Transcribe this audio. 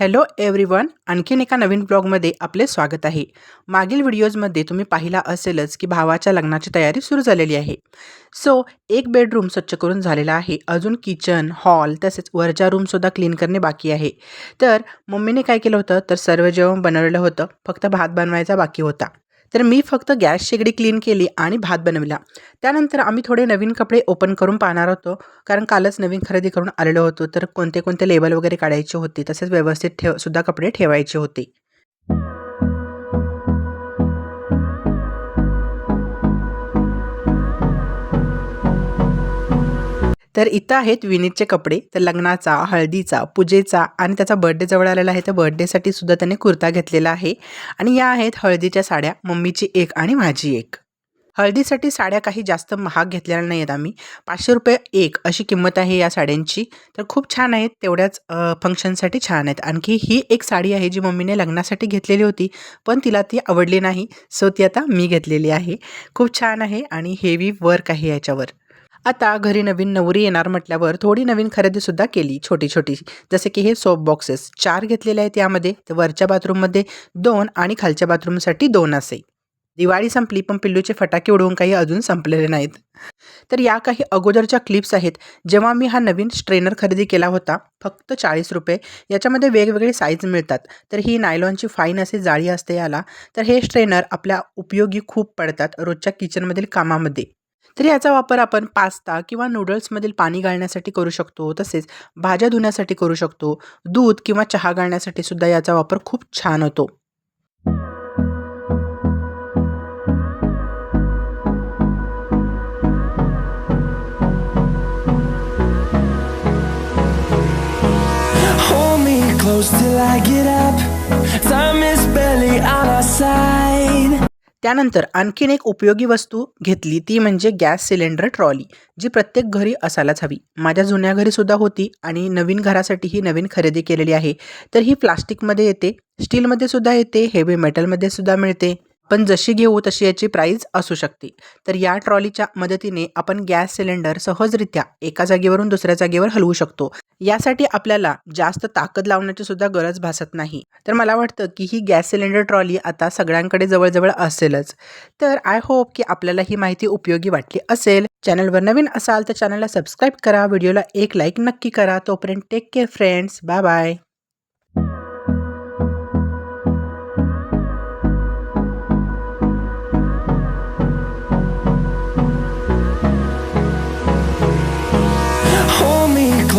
Hello everyone आणखीन एका नवीन ब्लॉगमध्ये आपले स्वागत आहे. मागील व्हिडिओजमध्ये तुम्ही पाहिला असेलच की भावाच्या लग्नाची तयारी सुरू झालेली आहे. सो एक बेडरूम स्वच्छ करून झालेला आहे. अजून किचन हॉल तसेच वरच्या रूमसुद्धा क्लीन करणे बाकी आहे. तर मम्मीने काय केलं होतं? तर सर्व जेवण बनवलेलं होतं. फक्त भात बनवायचा बाकी होता. तर मी फक्त गॅस शेगडी क्लीन केली आणि भात बनवला. त्यानंतर आम्ही थोडे नवीन कपडे ओपन करून पाहणार होतो. कारण कालच नवीन खरेदी करून आलेलो होतो. तर कोणते कोणते लेबल वगैरे काढायचे होते तसेच व्यवस्थित ठेव सुद्धा कपडे ठेवायचे होते. तर इथं आहेत विनीतचे कपडे तर लग्नाचा हळदीचा पूजेचा आणि त्याचा बर्थडे जवळ आलेला आहे. तर बर्थडेसाठी सुद्धा त्याने कुर्ता घेतलेला आहे. आणि या आहेत हळदीच्या साड्या मम्मीची एक आणि माझी एक. हळदीसाठी साड्या काही जास्त महाग घेतलेल्या नाही आहेत आम्ही. पाचशे रुपये एक अशी किंमत आहे या साड्यांची. तर खूप छान आहेत. तेवढ्याच फंक्शनसाठी छान आहेत. आणखी ही एक साडी आहे जी मम्मीने लग्नासाठी घेतलेली होती पण तिला ती आवडली नाही. सो ती आता मी घेतलेली आहे. खूप छान आहे आणि हेवी वर्क आहे याच्यावर. आता घरी नवीन नवरी येणार म्हटल्यावर थोडी नवीन खरेदीसुद्धा केली छोटी छोटी जसे की हे सोप बॉक्सेस चार घेतलेले आहेत यामध्ये. तर वरच्या बाथरूममध्ये दोन आणि खालच्या बाथरूमसाठी दोन असे. दिवाळी संपली पण पिल्लूचे फटाके उडवून काही अजून संपलेले नाहीत. तर या काही अगोदरच्या क्लिप्स आहेत. जेव्हा मी हा नवीन स्ट्रेनर खरेदी केला होता फक्त चाळीस रुपये याच्यामध्ये वेगवेगळे साईज मिळतात. तर ही नायलॉनची फाईन असे जाळी असते याला. तर हे स्ट्रेनर आपल्या उपयोगी खूप पडतात रोजच्या किचनमधील कामामध्ये. तर याचा वापर आपण पास्ता किंवा नूडल्समधील पाणी घालण्यासाठी करू शकतो तसेच भाज्या धुण्यासाठी करू शकतो दूध किंवा चहा गाळण्यासाठी सुद्धा याचा वापर खूप छान होतो close till I get up. Time is barely on our side. त्यानंतर आणखीन एक उपयोगी वस्तू घेतली ती म्हणजे गॅस सिलेंडर ट्रॉली जी प्रत्येक घरी असायलाच हवी. माझ्या जुन्या घरीसुद्धा होती आणि नवीन घरासाठी ही नवीन खरेदी केलेली आहे. तर ही प्लास्टिकमध्ये येते स्टीलमध्ये सुद्धा येते हेवी मेटलमध्ये सुद्धा मिळते. पण जशी घेऊ तशी याची प्राईज असू शकते. तर या ट्रॉलीच्या मदतीने आपण गॅस सिलेंडर सहजरित्या एका जागेवरून दुसऱ्या जागेवर हलवू शकतो. यासाठी आपल्याला जास्त ताकद लावण्याची सुद्धा गरज भासत नाही. तर मला वाटतं की ही गॅस सिलेंडर ट्रॉली आता सगळ्यांकडे जवळजवळ असेलच. तर आय होप की आपल्याला ही माहिती उपयोगी वाटली असेल. चॅनलवर नवीन असाल तर चॅनलला सबस्क्राईब करा. व्हिडिओला एक लाईक नक्की करा. तोपर्यंत take care friends bye bye